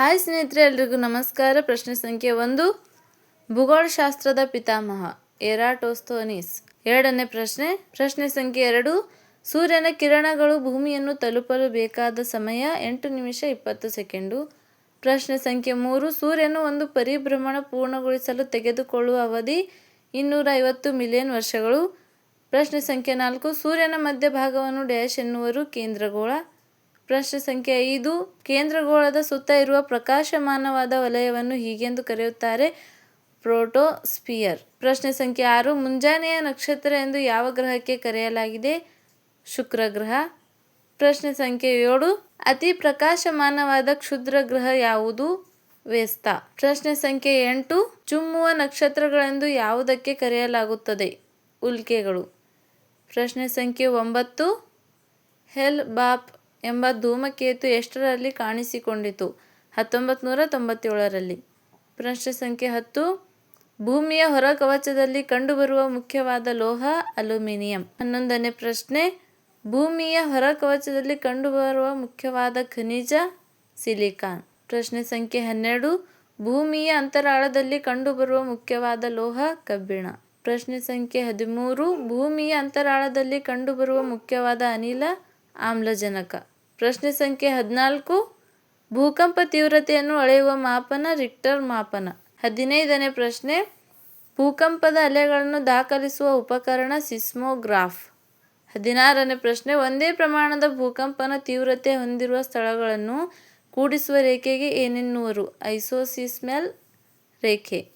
Hi ಸ್ನೇಹಿತರೆ, ಎಲ್ರಿಗೂ ನಮಸ್ಕಾರ. ಪ್ರಶ್ನೆ ಸಂಖ್ಯೆ ಒಂದು. ಭೂಗೋಳಶಾಸ್ತ್ರದ ಪಿತಾಮಹ ಎರಾಟೋಸ್ತೋನಿಸ್ ಎರಡನೇ ಪ್ರಶ್ನೆ. ಪ್ರಶ್ನೆ ಸಂಖ್ಯೆ ಎರಡು. ಸೂರ್ಯನ ಕಿರಣಗಳು ಭೂಮಿಯನ್ನು ತಲುಪಲು ಬೇಕಾದ ಸಮಯ ಎಂಟು ನಿಮಿಷ ಇಪ್ಪತ್ತು ಸೆಕೆಂಡು. ಪ್ರಶ್ನೆ ಸಂಖ್ಯೆ ಮೂರು. ಸೂರ್ಯನು ಒಂದು ಪರಿಭ್ರಮಣ ಪೂರ್ಣಗೊಳಿಸಲು ತೆಗೆದುಕೊಳ್ಳುವ ಅವಧಿ ಇನ್ನೂರ ಐವತ್ತು ಮಿಲಿಯನ್ ವರ್ಷಗಳು. ಪ್ರಶ್ನೆ ಸಂಖ್ಯೆ ನಾಲ್ಕು. ಸೂರ್ಯನ ಮಧ್ಯಭಾಗವನ್ನು ಡ್ಯಾಶ್ ಎನ್ನುವರು ಕೇಂದ್ರಗೋಳ. ಪ್ರಶ್ನೆ ಸಂಖ್ಯೆ ಐದು, ಕೇಂದ್ರಗೋಳದ ಸುತ್ತ ಇರುವ ಪ್ರಕಾಶಮಾನವಾದ ವಲಯವನ್ನು ಹೀಗೆಂದು ಕರೆಯುತ್ತಾರೆ ಪ್ರೋಟೋಸ್ಪಿಯರ್ ಪ್ರಶ್ನೆ ಸಂಖ್ಯೆ ಆರು, ಮುಂಜಾನೆಯ ನಕ್ಷತ್ರ ಎಂದು ಯಾವ ಗ್ರಹಕ್ಕೆ ಕರೆಯಲಾಗಿದೆ? ಶುಕ್ರ ಗ್ರಹ ಪ್ರಶ್ನೆ ಸಂಖ್ಯೆ ಏಳು, ಅತಿ ಪ್ರಕಾಶಮಾನವಾದ ಕ್ಷುದ್ರ ಗ್ರಹ ಯಾವುದು? ವ್ಯಸ್ತ. ಪ್ರಶ್ನೆ ಸಂಖ್ಯೆ ಎಂಟು, ಚುಮ್ಮುವ ನಕ್ಷತ್ರಗಳೆಂದು ಯಾವುದಕ್ಕೆ ಕರೆಯಲಾಗುತ್ತದೆ? ಉಲ್ಕೆಗಳು. ಪ್ರಶ್ನೆ ಸಂಖ್ಯೆ ಒಂಬತ್ತು ಹೆಲ್ ಬಾಪ್ ಎಂಬ ಧೂಮಕೇತು ಎಷ್ಟರಲ್ಲಿ ಕಾಣಿಸಿಕೊಂಡಿತು? ಹತ್ತೊಂಬತ್ತು ನೂರ ತೊಂಬತ್ತೇಳರಲ್ಲಿ ಪ್ರಶ್ನೆ ಸಂಖ್ಯೆ ಹತ್ತು. ಭೂಮಿಯ ಹೊರ ಕವಚದಲ್ಲಿ ಕಂಡುಬರುವ ಮುಖ್ಯವಾದ ಲೋಹ, ಅಲ್ಯೂಮಿನಿಯಂ. ಹನ್ನೊಂದನೇ ಪ್ರಶ್ನೆ. ಭೂಮಿಯ ಹೊರ ಕವಚದಲ್ಲಿ ಕಂಡುಬರುವ ಮುಖ್ಯವಾದ ಖನಿಜ, ಸಿಲಿಕಾನ್. ಪ್ರಶ್ನೆ ಸಂಖ್ಯೆ ಹನ್ನೆರಡು. ಭೂಮಿಯ ಅಂತರಾಳದಲ್ಲಿ ಕಂಡುಬರುವ ಮುಖ್ಯವಾದ ಲೋಹ, ಕಬ್ಬಿಣ. ಪ್ರಶ್ನೆ ಸಂಖ್ಯೆ ಹದಿಮೂರು. ಭೂಮಿಯ ಅಂತರಾಳದಲ್ಲಿ ಕಂಡುಬರುವ ಮುಖ್ಯವಾದ ಅನಿಲ ಆಮ್ಲಜನಕ. ಪ್ರಶ್ನೆ ಸಂಖ್ಯೆ ಹದಿನಾಲ್ಕು, ಭೂಕಂಪ ತೀವ್ರತೆಯನ್ನು ಅಳೆಯುವ ಮಾಪನ, ರಿಕ್ಟರ್ ಮಾಪನ. ಹದಿನೈದನೇ ಪ್ರಶ್ನೆ, ಭೂಕಂಪದ ಅಲೆಗಳನ್ನು ದಾಖಲಿಸುವ ಉಪಕರಣ ಸಿಸ್ಮೋಗ್ರಾಫ್. ಹದಿನಾರನೇ ಪ್ರಶ್ನೆ, ಒಂದೇ ಪ್ರಮಾಣದ ಭೂಕಂಪನ ತೀವ್ರತೆ ಹೊಂದಿರುವ ಸ್ಥಳಗಳನ್ನು ಕೂಡಿಸುವ ರೇಖೆಗೆ ಏನೆನ್ನುವರು? ಐಸೋಸಿಸ್ಮೆಲ್ ರೇಖೆ.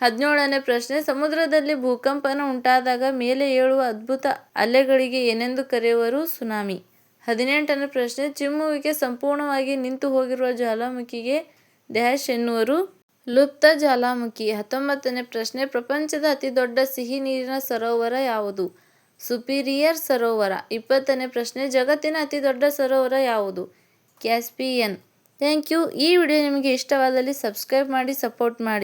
ಹದಿನೇಳನೇ ಪ್ರಶ್ನೆ, ಸಮುದ್ರದಲ್ಲಿ ಭೂಕಂಪನ ಉಂಟಾದಾಗ ಮೇಲೆ ಏಳುವ ಅದ್ಭುತ ಅಲೆಗಳಿಗೆ ಏನೆಂದು ಕರೆಯುವರು? ಸುನಾಮಿ. ಹದಿನೆಂಟನೇ ಪ್ರಶ್ನೆ ಚಿಮ್ಮುವಿಕೆ ಸಂಪೂರ್ಣವಾಗಿ ನಿಂತು ಹೋಗಿರುವ ಜ್ವಾಲಾಮುಖಿಗೆ ಡ್ಯಾಶ್ ಎನ್ನುವರು ಲುಪ್ತ ಜ್ವಾಲಾಮುಖಿ. ಹತ್ತೊಂಬತ್ತನೇ ಪ್ರಶ್ನೆ, ಪ್ರಪಂಚದ ಅತಿದೊಡ್ಡ ಸಿಹಿ ನೀರಿನ ಸರೋವರ ಯಾವುದು? ಸುಪೀರಿಯರ್ ಸರೋವರ. ಇಪ್ಪತ್ತನೇ ಪ್ರಶ್ನೆ, ಜಗತ್ತಿನ ಅತಿದೊಡ್ಡ ಸರೋವರ ಯಾವುದು? ಕ್ಯಾಸ್ಪಿಯನ್. Thank you. ಈ ವಿಡಿಯೋ ನಿಮಗೆ ಇಷ್ಟವಾದಲ್ಲಿ ಸಬ್ಸ್ಕ್ರೈಬ್ ಮಾಡಿ, ಸಪೋರ್ಟ್ ಮಾಡಿ.